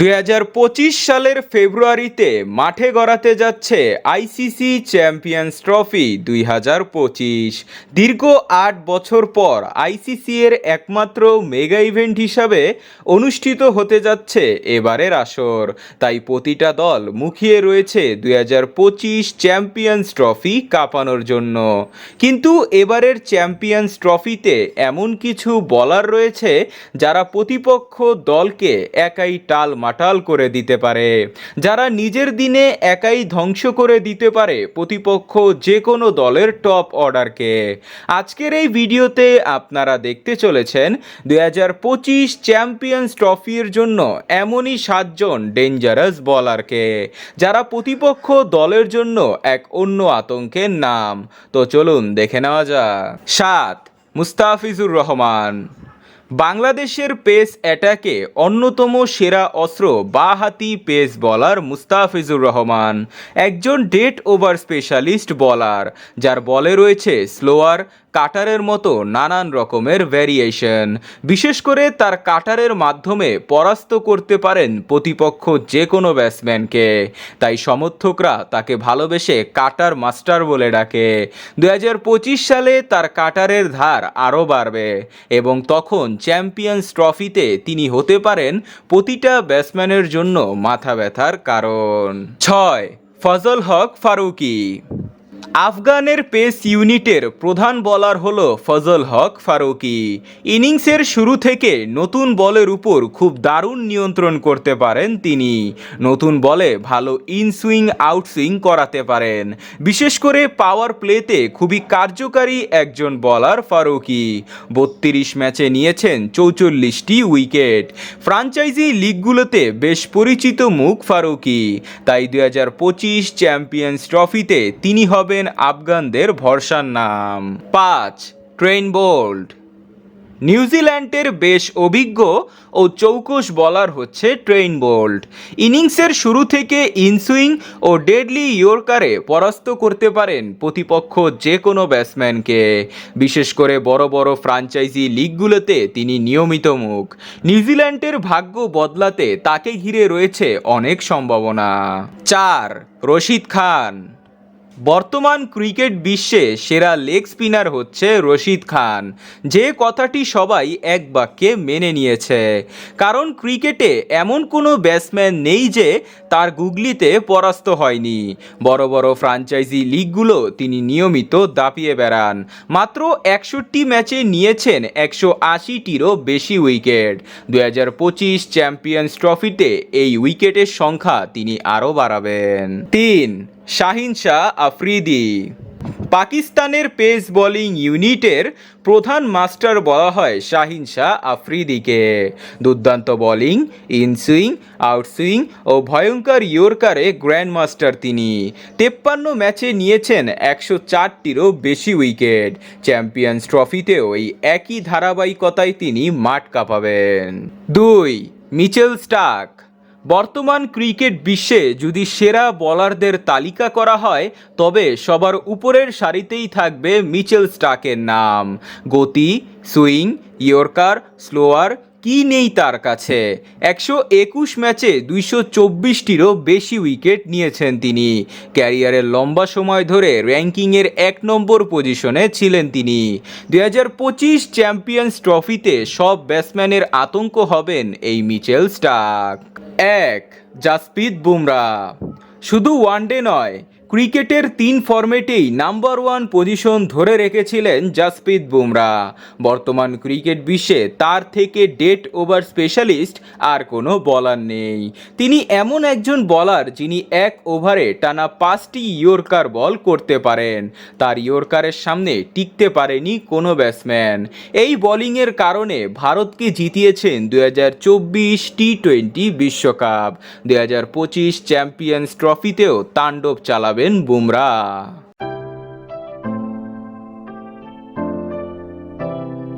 দুই হাজার পঁচিশ সালের ফেব্রুয়ারিতে মাঠে গড়াতে যাচ্ছে আইসিসি চ্যাম্পিয়ন্স ট্রফি দুই হাজার পঁচিশ। দীর্ঘ আট বছর পর আইসিসি এর একমাত্র মেগা ইভেন্ট হিসাবে অনুষ্ঠিত হতে যাচ্ছে এবারের আসর। তাই প্রতিটা দল মুখিয়ে রয়েছে দুই হাজার পঁচিশ চ্যাম্পিয়ন্স ট্রফি কাঁপানোর জন্য। কিন্তু এবারের চ্যাম্পিয়ন্স ট্রফিতে এমন কিছু বলার রয়েছে যারা প্রতিপক্ষ দলকে একাই টাল মাটাল করে দিতে পারে। যারা নিজের দিনে একাই ধ্বংস করে দিতে পারে, প্রতিপক্ষ যে কোনো দলের টপ অর্ডারকে। আজকের এই ভিডিওতে আপনারা দেখতে চলেছেন দুই হাজার পঁচিশ চ্যাম্পিয়ন্স ট্রফির জন্য এমনই সাতজন ডেঞ্জারাস বলারকে, যারা প্রতিপক্ষ দলের জন্য এক অন্য আতঙ্কের নাম। তো চলুন দেখে নেওয়া যাক। সাত, মুস্তাফিজুর রহমান। বাংলাদেশের পেস অ্যাটাকে অন্যতম সেরা অস্ত্র বাহাতি পেস বলার মুস্তাফিজুর রহমান, একজন ডেট ওভার স্পেশালিস্ট বলার, যার বলে রয়েছে স্লোয়ার কাটারের মতো নানান রকমের ভ্যারিয়েশন বিশেষ করে তার কাটারের মাধ্যমে পরাস্ত করতে পারেন প্রতিপক্ষ যে কোনো ব্যাটসম্যানকে তাই সমর্থকরা তাকে ভালোবেসে কাটার মাস্টার বলে ডাকে। দু হাজার পঁচিশ সালে তার কাটারের ধার আরও বাড়বে এবং তখন চ্যাম্পিয়ন্স ট্রফিতে তিনি হতে পারেন প্রতিটা ব্যাটসম্যানের জন্য মাথা ব্যথার কারণ। ছয়, ফজল হক ফারুকি। আফগানের পেস ইউনিটের প্রধান বলার হল ফজল হক ফারুকি। ইনিংসের শুরু থেকে নতুন বলের উপর খুব দারুণ নিয়ন্ত্রণ করতে পারেন তিনি। নতুন বলে ভালো ইনসুইং, আউটসুইং করাতে পারেন। বিশেষ করে পাওয়ার প্লেতে খুবই কার্যকারী একজন বলার ফারুকি। বত্রিশ ম্যাচে নিয়েছেন চৌচল্লিশটি উইকেট। ফ্রাঞ্চাইজি লিগগুলোতে বেশ পরিচিত মুখ ফারুকি। তাই দু হাজার পঁচিশ চ্যাম্পিয়ন্স ট্রফিতে তিনি হবেন আফগানদের ভরসার নাম। পাঁচ ট্রেন বোল্ড নিউজিল্যান্ডের বেশ অভিজ্ঞ ও চৌকস বলার হচ্ছে ট্রেইন বোল্ট ইনিংসের শুরু থেকে ইনসুইং ও ডেডলি ইয়র্কারে পরাস্ত করতে পারেন প্রতিপক্ষ যে কোনো ব্যাটসম্যানকে। বিশেষ করে বড় বড় ফ্রাঞ্চাইজি লিগগুলোতে তিনি নিয়মিত মুখ। নিউজিল্যান্ডের ভাগ্য বদলাতে তাকে ঘিরে রয়েছে অনেক সম্ভাবনা। চার, রশিদ খান। বর্তমান ক্রিকেট বিশ্বে সেরা লেগ স্পিনার হচ্ছে রশিদ খান। যে কথাটি সবাই এক বাক্যে মেনে নিয়েছে। কারণ ক্রিকেটে এমন কোনো ব্যাটসম্যান নেই যে তার গুগলিতে পরাস্ত হয়নি। বড় বড় ফ্রাঞ্চাইজি লিগগুলো তিনি নিয়মিত দাপিয়ে বেড়ান। মাত্র একষট্টি ম্যাচে নিয়েছেন একশো আশিটিরও বেশি উইকেট। দু হাজার পঁচিশ চ্যাম্পিয়ন্স ট্রফিতে এই উইকেটের সংখ্যা তিনি আরও বাড়াবেন। তিন শাহিন শাহ আফ্রিদি। পাকিস্তানের পেস বোলিং ইউনিটের প্রধান মাস্টার বলা হয় শাহিন শাহ আফ্রিদিকে। দুর্দান্ত বোলিং, ইনসুইং, আউটসুইং ও ভয়ঙ্কর ইয়র্কারে গ্র্যান্ড মাস্টার তিনি। তেপ্পান্ন ম্যাচে নিয়েছেন একশো চারটিরও বেশি উইকেট। চ্যাম্পিয়ন্স ট্রফিতেও এই একই ধারাবাহিকতায় তিনি মাঠ কাঁপাবেন। দুই, মিচেল স্টাক বর্তমান ক্রিকেট বিশ্বে যদি সেরা বলারদের তালিকা করা হয়, তবে সবার উপরের সারিতেই থাকবে মিচেল স্টাকের নাম। গতি, সুইং, ইয়র্কার, স্লোয়ার কি নেই তার কাছে? একশো একুশ ম্যাচে দুইশো চব্বিশটিরও বেশি উইকেট নিয়েছেন তিনি। ক্যারিয়ারের লম্বা সময় ধরে র্যাঙ্কিংয়ের এক নম্বর পজিশনে ছিলেন তিনি। দুই হাজার পঁচিশ চ্যাম্পিয়ন্স ট্রফিতে সব ব্যাটসম্যানের আতঙ্ক হবেন এই মিচেল স্টাক এক, জাসপ্রীত বুমরা। শুধু ওয়ানডে নয় ক্রিকেটের তিন ফরম্যাটেই নাম্বার ওয়ান পজিশন ধরে রেখেছিলেন জাসপ্রীত বুমরা। বর্তমান ক্রিকেট বিশ্বে তার থেকে ডেট ওভার স্পেশালিস্ট আর কোনো বলার নেই। তিনি এমন একজন বলার যিনি এক ওভারে টানা পাঁচটি ইয়র্কার বল করতে পারেন। তার ইয়র্কারের সামনে টিকতে পারেনি কোনো ব্যাটসম্যান। এই বোলিংয়ের কারণে ভারতকে জিতিয়েছেন দু হাজার চব্বিশ টি টোয়েন্টি বিশ্বকাপ। দু হাজার পঁচিশ চ্যাম্পিয়ন্স ট্রফিতেও তাণ্ডব চালাবেন বুমরা